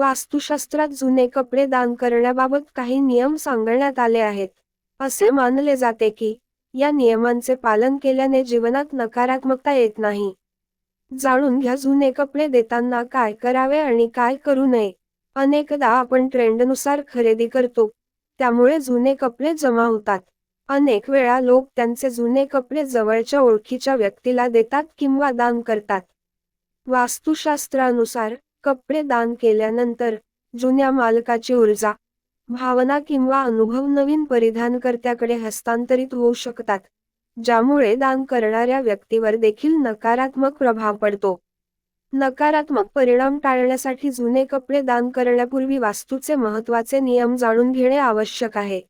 वास्तुशास्त्रात जुने कपडे दान करण्याबाबत काही नियम सांगण्यात आले आहेत. असे मानले जाते की या नियमांचे पालन केल्याने जीवनात नकारात्मकता येत नाही. जाणून घ्या जुने कपडे देताना काय करावे आणि काय करू नये. अनेकदा आपण ट्रेंडनुसार खरेदी करतो त्यामुळे जुने कपडे जमा होतात. अनेक वेळा लोक त्यांचे जुने कपडे जवळच्या ओळखीच्या व्यक्तीला देतात किंवा दान करतात. वास्तुशास्त्रानुसार कपडे दान केल्यानंतर जुन्या मालकाची ऊर्जा भावना किंवा अनुभव नवीन परिधानकर्त्याकडे हस्तांतरित होऊ शकतात ज्यामुळे दान करणाऱ्या व्यक्तीवर देखील नकारात्मक प्रभाव पडतो. नकारात्मक परिणाम टाळण्यासाठी जुने कपडे दान करण्यापूर्वी वास्तूचे महत्त्वाचे नियम जाणून घेणे आवश्यक आहे.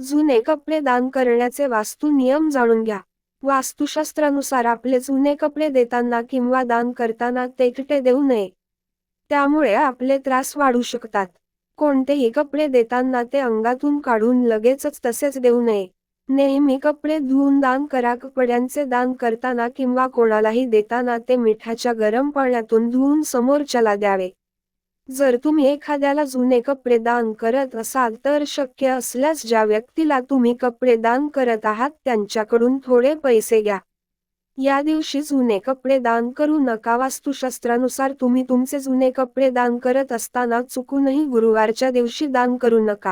जुने कपडे दान करण्याचे वास्तू नियम जाणून घ्या. वास्तुशास्त्रानुसार आपले जुने कपडे देताना किंवा दान करताना तेकटे देऊ नये. त्यामुळे आपले त्रास वाढू शकतात. कोणतेही कपडे देताना ते अंगातून काढून लगेचच तसेच देऊ नये. नेहमी कपडे धुवून दान करा कपड्यांचे दान करताना किंवा कोणालाही देताना ते मिठाच्या गरम पाण्यातून धुवून समोरच्याला द्यावे. जर तुम्ही एखाद्याला जुने कपडे दान करत असाल तर शक्य असल्यास ज्या व्यक्तीला तुम्ही कपडे दान करत आहात त्यांच्याकडून थोडे पैसे घ्या. या दिवशी जुने कपडे दान करू नका. वास्तुशास्त्रानुसार तुम्ही तुमचे जुने कपडे दान करत असताना चुकूनही गुरुवारच्या दिवशी दान करू नका.